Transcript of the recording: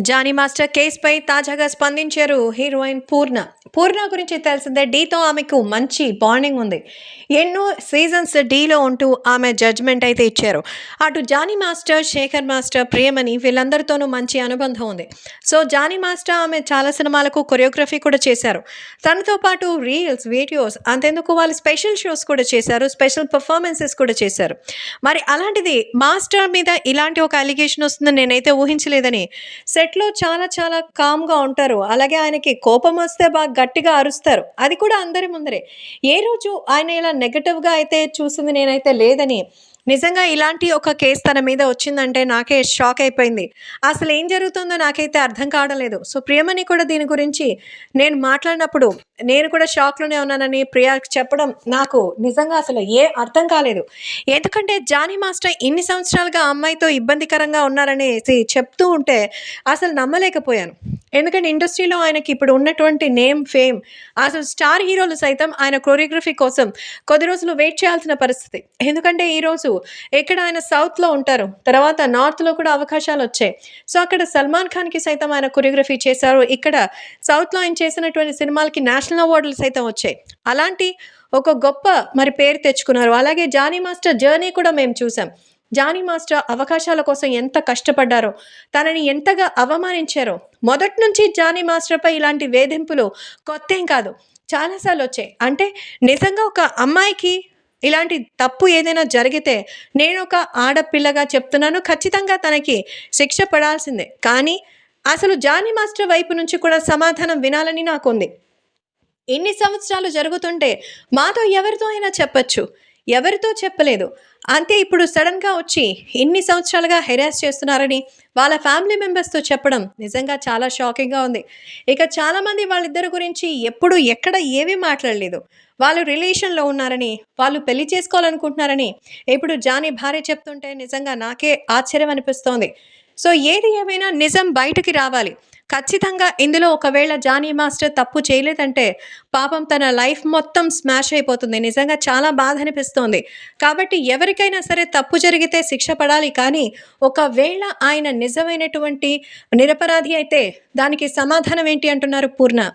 Johnny master కేసుపై తాజాగా స్పందించారు. హీరోయిన్ పూర్ణ. పూర్ణ గురించి తెలిసిందే డీతో ఆమెకు మంచి బాండింగ్ ఉంది. ఎన్నో సీజన్స్ డీలో ఉంటూ ఆమె జడ్జ్మెంట్ అయితే ఇచ్చారు. అటు జానీ మాస్టర్ శేఖర్ మాస్టర్ ప్రియమని వీళ్ళందరితోనూ మంచి అనుబంధం ఉంది. సో జానీ మాస్టర్ ఆమె చాలా సినిమాలకు కొరియోగ్రఫీ కూడా చేశారు. తనతో పాటు రీల్స్ వీడియోస్ అంతెందుకు వాళ్ళు స్పెషల్ షోస్ కూడా చేశారు స్పెషల్ పర్ఫార్మెన్సెస్ కూడా చేశారు. మరి అలాంటిది మాస్టర్ మీద ఇలాంటి ఒక అలిగేషన్ వస్తుందని నేనైతే ఊహించలేదని సెట్లో చాలా చాలా కామ్గా ఉంటారు. అలాగే ఆయనకి కోపం వస్తే బాగా గట్టిగా అరుస్తారు. అది కూడా అందరి ముందరే. ఏ రోజు ఆయన ఇలా నెగటివ్గా అయితే చూసింది నేనైతే లేదని నిజంగా ఇలాంటి ఒక కేసు తన మీద వచ్చిందంటే నాకే షాక్ అయిపోయింది. అసలు ఏం జరుగుతుందో నాకైతే అర్థం కావడం లేదు సో ప్రియమణి కూడా దీని గురించి నేను మాట్లాడినప్పుడు నేను కూడా షాక్లోనే ఉన్నానని ప్రియాకి చెప్పడం నాకు నిజంగా అసలు ఏ అర్థం కాలేదు. ఎందుకంటే జానీ మాస్టర్ ఇన్ని సంవత్సరాలుగా అమ్మాయితో ఇబ్బందికరంగా ఉన్నారనేసి చెప్తూ ఉంటే అసలు నమ్మలేకపోయాను. ఎందుకంటే ఇండస్ట్రీలో ఆయనకి ఇప్పుడు ఉన్నటువంటి నేమ్ ఫేమ్ అసలు స్టార్ హీరోలు సైతం ఆయన కొరియోగ్రఫీ కోసం కొద్ది రోజులు వెయిట్ చేయాల్సిన పరిస్థితి. ఎందుకంటే ఈరోజు ఇక్కడ ఆయన సౌత్లో ఉంటారు తర్వాత నార్త్లో కూడా అవకాశాలు వచ్చాయి. సో అక్కడ సల్మాన్ ఖాన్కి సైతం ఆయన కొరియోగ్రఫీ చేశారు. ఇక్కడ సౌత్లో ఆయన చేసినటువంటి సినిమాలకి నేషనల్ అవార్డులు సైతం వచ్చాయి. అలాంటి ఒక గొప్ప మరి పేరు తెచ్చుకున్నారు. అలాగే జానీ మాస్టర్ జర్నీ కూడా మేము చూసాం. జానీ మాస్టర్ అవకాశాల కోసం ఎంత కష్టపడ్డారో తనని ఎంతగా అవమానించారో. మొదటి నుంచి జానీ మాస్టర్పై ఇలాంటి వేధింపులు కొత్త ఏం కాదు చాలాసార్లు వచ్చాయి. అంటే నిజంగా ఒక అమ్మాయికి ఇలాంటి తప్పు ఏదైనా జరిగితే నేను ఒక ఆడపిల్లగా చెప్తున్నాను. ఖచ్చితంగా తనకి శిక్ష పడాల్సిందే. కానీ అసలు జానీ మాస్టర్ వైపు నుంచి కూడా సమాధానం వినాలని నాకుంది. ఇన్ని సంవత్సరాలు జరుగుతుంటే మాతో ఎవరితో అయినా చెప్పచ్చు. ఎవరితో చెప్పలేదు. అంతే ఇప్పుడు సడన్గా వచ్చి ఇన్ని సంవత్సరాలుగా హెరాస్ చేస్తున్నారని వాళ్ళ ఫ్యామిలీ మెంబర్స్తో చెప్పడం నిజంగా చాలా షాకింగ్గా ఉంది. ఇక చాలామంది వాళ్ళిద్దరి గురించి ఎప్పుడు ఎక్కడ ఏమీ మాట్లాడలేదు. వాళ్ళు రిలేషన్లో ఉన్నారని వాళ్ళు పెళ్ళి చేసుకోవాలనుకుంటున్నారని ఇప్పుడు జానీ భార్య చెప్తుంటే నిజంగా నాకే ఆశ్చర్యం అనిపిస్తోంది సో ఏది ఏమైనా నిజం బయటకి రావాలి. ఖచ్చితంగా ఇందులో ఒకవేళ జానీ మాస్టర్ తప్పు చేయలేదంటే పాపం తన లైఫ్ మొత్తం స్మాష్ అయిపోతుంది. నిజంగా చాలా బాధ అనిపిస్తోంది. కాబట్టి ఎవరికైనా సరే తప్పు జరిగితే శిక్ష పడాలి. కానీ ఒకవేళ ఆయన నిజమైనటువంటి నిరపరాధి అయితే దానికి సమాధానం ఏంటి అంటున్నారు పూర్ణ?